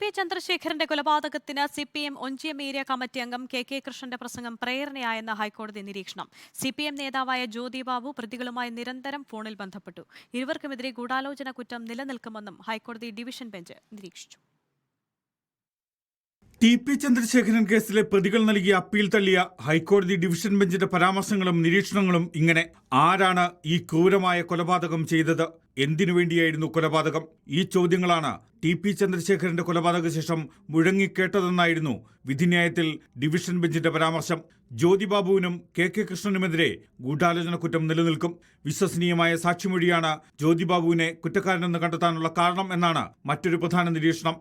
P ചന്ദ്രശേഖരന്റെ കൊലപാതകത്തിന് C P M Onchiyam area committee അംഗം കെ കെ കൃഷ്ണന്റെ പ്രസംഗം പ്രേരണയായെന്ന ഹൈക്കോടതി നിരീക്ഷണം. സി പി എം നേതാവായ ജ്യോതി ബാബു പ്രതികളുമായി നിരന്തരം ഫോണിൽ ബന്ധപ്പെട്ടു. ഇരുവർക്കുമെതിരെ ഗൂഢാലോചന കുറ്റം നിലനിൽക്കുമെന്നും ഹൈക്കോടതി ഡിവിഷൻ ബെഞ്ച് നിരീക്ഷിച്ചു. ടി പി ചന്ദ്രശേഖരൻ കേസിലെ പ്രതികൾ നൽകിയ അപ്പീൽ തള്ളിയ ഹൈക്കോടതി ഡിവിഷൻ ബെഞ്ചിന്റെ പരാമർശങ്ങളും നിരീക്ഷണങ്ങളും ഇങ്ങനെ. ആരാണ് ഈ ക്രൂരമായ കൊലപാതകം ചെയ്തത്? എന്തിനു വേണ്ടിയായിരുന്നു കൊലപാതകം? ഈ ചോദ്യങ്ങളാണ് ടി പി ചന്ദ്രശേഖരന്റെ കൊലപാതക ശേഷം മുഴങ്ങിക്കേട്ടതെന്നായിരുന്നു വിധിന്യായത്തിൽ ഡിവിഷൻ ബെഞ്ചിന്റെ പരാമർശം. ജ്യോതിബാബുവിനും കെ കെ കൃഷ്ണനുമെതിരെ ഗൂഢാലോചന കുറ്റം നിലനിൽക്കും. വിശ്വസനീയമായ സാക്ഷിമൊഴിയാണ് ജ്യോതിബാബുവിനെ കുറ്റക്കാരനെന്ന് കണ്ടെത്താനുള്ള കാരണം എന്നാണ് മറ്റൊരു പ്രധാന നിരീക്ഷണം.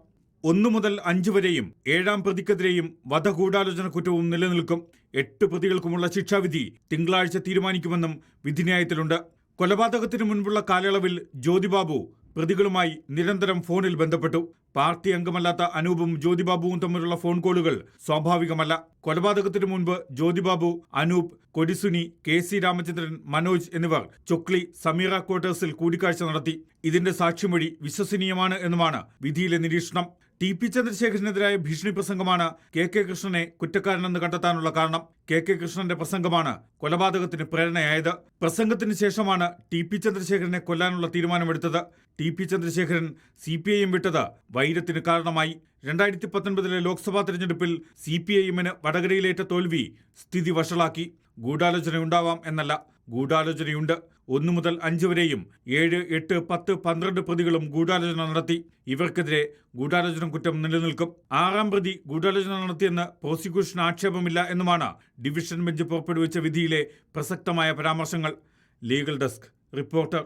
ഒന്നു മുതൽ അഞ്ച് വരെയും ഏഴാം പ്രതിക്കെതിരെയും വധഗൂഢാലോചന കുറ്റവും നിലനിൽക്കും. എട്ട് പ്രതികൾക്കുമുള്ള ശിക്ഷാവിധി തിങ്കളാഴ്ച തീരുമാനിക്കുമെന്നും വിധിന്യായത്തിലുണ്ട്. കൊലപാതകത്തിന് മുൻപുള്ള കാലയളവിൽ ജ്യോതിബാബു പ്രതികളുമായി നിരന്തരം ഫോണിൽ ബന്ധപ്പെട്ടു. പാർട്ടി അംഗമല്ലാത്ത അനൂപും ജ്യോതിബാബുവും തമ്മിലുള്ള ഫോൺ കോളുകൾ സ്വാഭാവികമല്ല. കൊലപാതകത്തിനു മുൻപ് ജ്യോതിബാബു അനൂപ് കൊടിസുനി കെ സി രാമചന്ദ്രൻ മനോജ് എന്നിവർ ചൊക്ലി സമീറ ക്വാർട്ടേഴ്സിൽ കൂടിക്കാഴ്ച നടത്തി. ഇതിന്റെ സാക്ഷിമൊഴി വിശ്വസനീയമാണ് എന്നുമാണ് വിധിയിലെ നിരീക്ഷണം. ടി പി ചന്ദ്രശേഖരനെതിരായ ഭീഷണി പ്രസംഗമാണ് കെ കെ കൃഷ്ണനെ കുറ്റക്കാരനെന്ന് കണ്ടെത്താനുള്ള കാരണം. കെ കെ കൃഷ്ണന്റെ പ്രസംഗമാണ് കൊലപാതകത്തിന് പ്രേരണയായത്. പ്രസംഗത്തിന് ശേഷമാണ് ടി പി ചന്ദ്രശേഖരനെ കൊല്ലാനുള്ള തീരുമാനമെടുത്തത്. T P Chandrasekharan C P I M വിട്ടത് വൈരത്തിന് കാരണമായി. രണ്ടായിരത്തി പത്തൊൻപതിലെ ലോക്സഭാ തെരഞ്ഞെടുപ്പിൽ സി പി ഐ എമ്മിന് വടകരയിലേറ്റ തോൽവി സ്ഥിതി വഷളാക്കി. ഗൂഢാലോചനയുണ്ടാവാം എന്നല്ല. ഗൂഢാലോചനയുണ്ട്. ഒന്നു മുതൽ അഞ്ച് വരെയും ഏഴ് എട്ട് പത്ത് പന്ത്രണ്ട് പ്രതികളും ഗൂഢാലോചന നടത്തി. ഇവർക്കെതിരെ ഗൂഢാലോചന കുറ്റം നിലനിൽക്കും. ആറാം പ്രതി ഗൂഢാലോചന നടത്തിയെന്ന് പ്രോസിക്യൂഷൻ ആക്ഷേപമില്ല എന്നുമാണ് ഡിവിഷൻ ബെഞ്ച് പുറപ്പെടുവിച്ച വിധിയിലെ പ്രസക്തമായ പരാമർശങ്ങൾ. Legal desk reporter